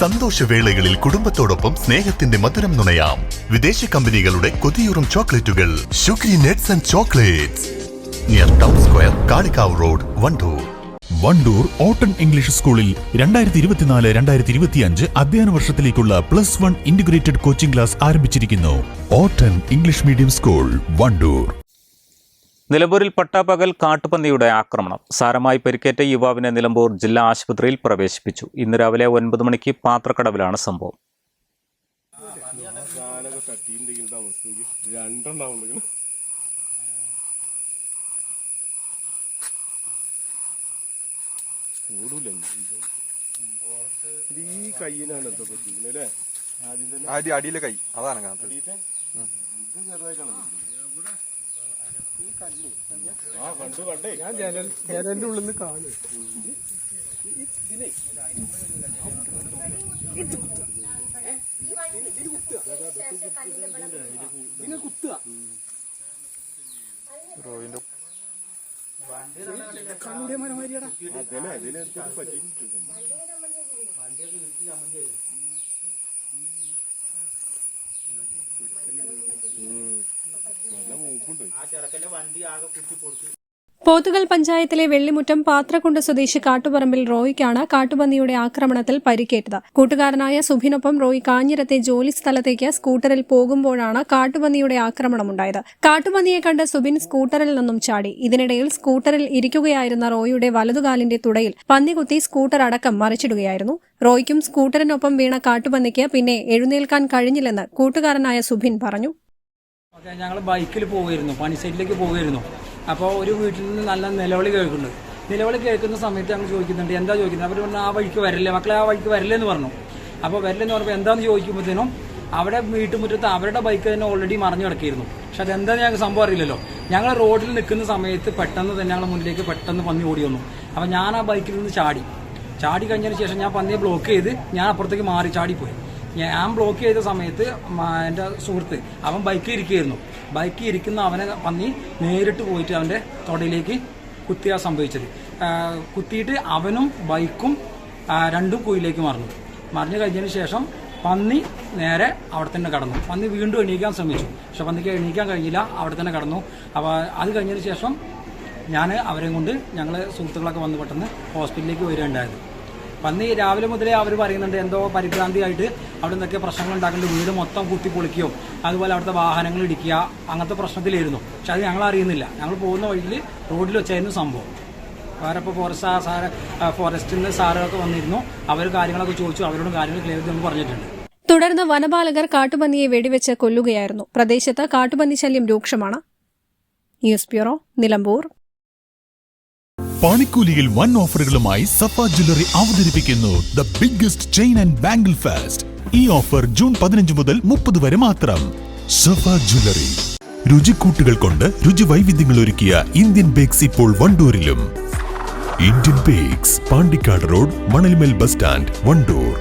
സന്തോഷവേളകളിൽ കുടുംബത്തോടൊപ്പം സ്നേഹത്തിന്റെ മധുരം നുണയാം. വിദേശ കമ്പനികളുടെ കൊതിയൂറും ചോക്ലേറ്റുകൾ. Sugary nuts and chocolates near town square Kalikavu road Wandoor Wandoor ഓട്ടൺ English സ്കൂളിൽ രണ്ടായിരത്തി ഇരുപത്തിനാല് രണ്ടായിരത്തി ഇരുപത്തിയഞ്ച് അധ്യയന വർഷത്തിലേക്കുള്ള plus one integrated coaching class ആരംഭിച്ചിരിക്കുന്നു. ഓട്ടൺ ഇംഗ്ലീഷ് മീഡിയം സ്കൂൾ വണ്ടൂർ. നിലമ്പൂരിൽ പട്ടാപകൽ കാട്ടുപന്നിയുടെ ആക്രമണം. സാരമായി പരിക്കേറ്റ യുവാവിനെ നിലമ്പൂർ ജില്ലാ ആശുപത്രിയിൽ പ്രവേശിപ്പിച്ചു. ഇന്ന് രാവിലെ ഒൻപത് മണിക്ക് പാത്രക്കടവിലാണ് സംഭവം. ഈ കയ്യിനാണ് എന്തോ പറ്റിക്കുന്നത് അല്ലേ അടി അടിയിലെ കൈ അതാണ് കണ്ടേ ഞാൻ ജനൽ ജനലിന്റെ ഉള്ളിൽ നിന്ന് കാണും റോയിന്റെ അതിനെ അതിനെടുത്തിട്ട് പറ്റി നല്ല മൂക്കുണ്ട്. പോത്തുകൽ പഞ്ചായത്തിലെ വെള്ളിമുറ്റം പാത്രക്കുണ്ട് സ്വദേശി കാട്ടുപറമ്പിൽ റോയിക്കാണ് കാട്ടുപന്നിയുടെ ആക്രമണത്തിൽ പരിക്കേറ്റത്. കൂട്ടുകാരനായ സുഭിനൊപ്പം റോയ് കാഞ്ഞിരത്തെ ജോലി സ്ഥലത്തേക്ക് സ്കൂട്ടറിൽ പോകുമ്പോഴാണ് കാട്ടുപന്നിയുടെ ആക്രമണമുണ്ടായത്. കാട്ടുപന്നിയെ കണ്ട് സുബിൻ സ്കൂട്ടറിൽ നിന്നും ചാടി. ഇതിനിടയിൽ സ്കൂട്ടറിൽ ഇരിക്കുകയായിരുന്ന റോയിയുടെ വലതുകാലിന്റെ തുടയിൽ പന്നി കുത്തി സ്കൂട്ടർ അടക്കം മറിച്ചിടുകയായിരുന്നു. റോയ്ക്കും സ്കൂട്ടറിനൊപ്പം വീണ കാട്ടുപന്നിക്ക് പിന്നെ എഴുന്നേൽക്കാൻ കഴിഞ്ഞില്ലെന്ന് കൂട്ടുകാരനായ സുബിൻ പറഞ്ഞു. ഞങ്ങൾ ബൈക്കിൽ പോകുമായിരുന്നു പണി സൈറ്റിലേക്ക് പോവുമായിരുന്നു അപ്പോൾ ഒരു വീട്ടിൽ നിന്ന് നല്ല നിലവിളി കേൾക്കുന്നുണ്ട്. നിലവിളി കേൾക്കുന്ന സമയത്ത് ഞങ്ങൾ ചോദിക്കുന്നുണ്ട് എന്താ ചോദിക്കുന്നത്? അവർ പറഞ്ഞു ആ വഴിക്ക് വരല്ലേ മക്കളെ ആ വഴിക്ക് വരല്ലേ എന്ന് പറഞ്ഞു. അപ്പോൾ വരില്ലെന്ന് പറഞ്ഞപ്പോൾ എന്താണെന്ന് ചോദിക്കുമ്പോഴത്തേനും അവിടെ വീട്ടുമുറ്റത്ത് അവരുടെ ബൈക്ക് തന്നെ ഓൾറെഡി മറിഞ്ഞു കിടക്കിയിരുന്നു. പക്ഷെ അതെന്താണെന്ന് ഞങ്ങൾക്ക് സംഭവം അറിയില്ലല്ലോ. ഞങ്ങൾ റോഡിൽ നിൽക്കുന്ന സമയത്ത് പെട്ടെന്ന് തന്നെ ഞങ്ങളുടെ മുന്നിലേക്ക് പെട്ടെന്ന് പന്നി ഓടി വന്നു. അപ്പോൾ ഞാൻ ആ ബൈക്കിൽ നിന്ന് ചാടി. ചാടി കഴിഞ്ഞതിന് ശേഷം ഞാൻ പന്നിയെ ബ്ലോക്ക് ചെയ്ത് ഞാൻ അപ്പുറത്തേക്ക് മാറി ചാടിപ്പോയി. ഞാൻ ബ്ലോക്ക് ചെയ്ത സമയത്ത് എന്റെ സുഹൃത്ത് അവൻ ബൈക്കിൽ ഇരിക്കുകയായിരുന്നു. ബൈക്കിൽ ഇരിക്കുന്ന അവനെ പന്നി നേരിട്ട് പോയിട്ട് അവന്റെ തൊടയിലേക്ക് കുത്തിയ സംഭവിച്ചത്. കുത്തിയിട്ട് അവനും ബൈക്കും രണ്ടും കുയിലേക്ക് മറിഞ്ഞു. മറിഞ്ഞു കഴിഞ്ഞതിന് ശേഷം പന്നി നേരെ അവിടെ തന്നെ കടന്നു. പന്നി വീണ്ടും എണീക്കാൻ ശ്രമിച്ചു. പക്ഷെ പന്നിക്ക് എണീക്കാൻ കഴിഞ്ഞില്ല അവിടെ തന്നെ കടന്നു. അപ്പോൾ അത് കഴിഞ്ഞതിന് ശേഷം ഞാൻ അവരെയും കൊണ്ട് ഞങ്ങൾ സുഹൃത്തുക്കളൊക്കെ വന്ന് പെട്ടെന്ന് ഹോസ്പിറ്റലിലേക്ക് വരികയുണ്ടായത്. പന്നി രാവിലെ മുതലേ അവർ പറയുന്നുണ്ട് എന്തോ പരിഭ്രാന്തിയായിട്ട് അവിടെ നിന്നൊക്കെ പ്രശ്നങ്ങൾ ഉണ്ടാക്കുന്നുണ്ട്. വീട് മൊത്തം കുത്തി പൊളിക്കുകയോ അതുപോലെ അവിടുത്തെ വാഹനങ്ങൾ ഇടിക്കുക. അങ്ങനത്തെ പ്രശ്നത്തിലായിരുന്നു. പക്ഷെ അത് ഞങ്ങൾ അറിയുന്നില്ല. ഞങ്ങൾ പോകുന്ന വഴിയിൽ റോഡിൽ വെച്ചായിരുന്നു സംഭവം. വേറെ ഇപ്പോൾ ഫോറസ്റ്റ് സാറ് ഫോറസ്റ്റിൽ നിന്ന് സാറുകളൊക്കെ വന്നിരുന്നു. അവർ കാര്യങ്ങളൊക്കെ ചോദിച്ചു. അവരോട് കാര്യങ്ങൾ ക്ലിയർ ചെയ്ത് പറഞ്ഞിട്ടുണ്ട്. തുടർന്ന് വനപാലകർ കാട്ടുപന്നിയെ വെടിവെച്ച് കൊല്ലുകയായിരുന്നു. പ്രദേശത്ത് കാട്ടുപന്നി ശല്യം രൂക്ഷമാണ്. News bureau Nilambur. പണിക്കൂലിയിൽ വൺ ഓഫറുകളുമായി സഫ ജ്വല്ലറി അവതരിപ്പിക്കുന്നു. The biggest chain and bangle fest ഈ ഓഫർ ജൂൺ പതിനഞ്ച് മുതൽ മുപ്പത് വരെ മാത്രം. സഫ ജ്വല്ലറി. രുചിക്കൂട്ടുകൾ കൊണ്ട് രുചി വൈവിധ്യങ്ങൾ ഒരുക്കിയ ഇന്ത്യൻ ബേക്സ് ഇപ്പോൾ വണ്ടൂരിലും. Indian bakes Pandikkad road Manalmel bus stand Wandoor.